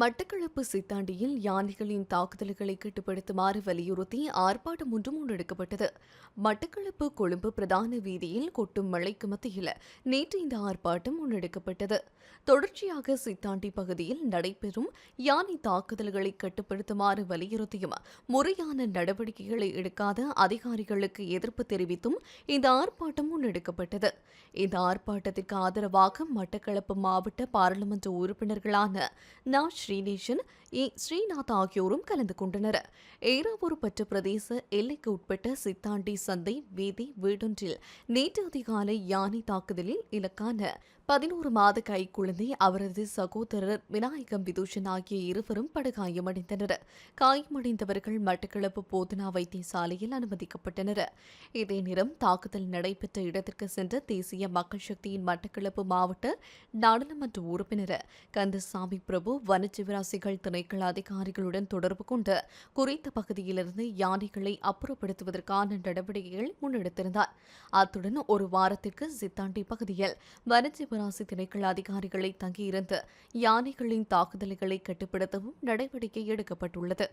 மட்டக்களப்பு சித்தாண்டியில் யானைகளின் தாக்குதல்களை கட்டுப்படுத்துமாறு வலியுறுத்தி ஆர்ப்பாட்டம் ஒன்று முன்னெடுக்கப்பட்டது. மட்டக்களப்பு கொழும்பு பிரதான வீதியில் கொட்டும் மழைக்கு மத்தியில் நேற்று இந்த ஆர்ப்பாட்டம் முன்னெடுக்கப்பட்டது. தொடர்ச்சியாக சித்தாண்டி பகுதியில் நடைபெறும் யானை தாக்குதல்களை கட்டுப்படுத்துமாறு வலியுறுத்தியும் முறையான நடவடிக்கைகளை எடுக்காத அதிகாரிகளுக்கு எதிர்ப்பு தெரிவித்தும் இந்த ஆர்ப்பாட்டம் முன்னெடுக்கப்பட்டது. இந்த ஆர்ப்பாட்டத்திற்கு ஆதரவாக மட்டக்களப்பு மாவட்ட பாராளுமன்ற உறுப்பினர்களான நாஷ் ஸ்ரீநேசன் ஏ ஸ்ரீநாத் ஆகியோரும் கலந்து கொண்டனர். ஏறாவூர்பற்ற பிரதேச எல்லைக்கு உட்பட்ட சித்தாண்டி சந்தை வீதி வீடொன்றில் நேற்று அதிகாலை யானை தாக்குதலில் இலக்கான பதினோரு மாத கைக்குழந்தை அவரது சகோதரர் விநாயகம் விதூஷன் ஆகிய இருவரும் படுகாயமடைந்தனர். காயமடைந்தவர்கள் மட்டக்களப்பு போதனா வைத்தியசாலையில் அனுமதிக்கப்பட்டனர். இதே நேரம் தாக்குதல் நடைபெற்ற இடத்திற்கு சென்ற தேசிய மக்கள் சக்தியின் மட்டக்களப்பு மாவட்ட நாடாளுமன்ற உறுப்பினர் கந்தசாமி பிரபு வனஜீவராசிகள் திணைக்கள அதிகாரிகளுடன் தொடர்பு கொண்டு குறித்த பகுதியிலிருந்து யானைகளை அப்புறப்படுத்துவதற்கான நடவடிக்கைகள் முன்னெடுத்திருந்தார். அத்துடன் ஒரு வாரத்திற்கு சித்தாண்டி பகுதியில் வனஜீவராசி திணைக்கள அதிகாரிகளை தங்கியிருந்து யானைகளின் தாக்குதல்களை கட்டுப்படுத்தவும் நடவடிக்கை எடுக்கப்பட்டுள்ளது.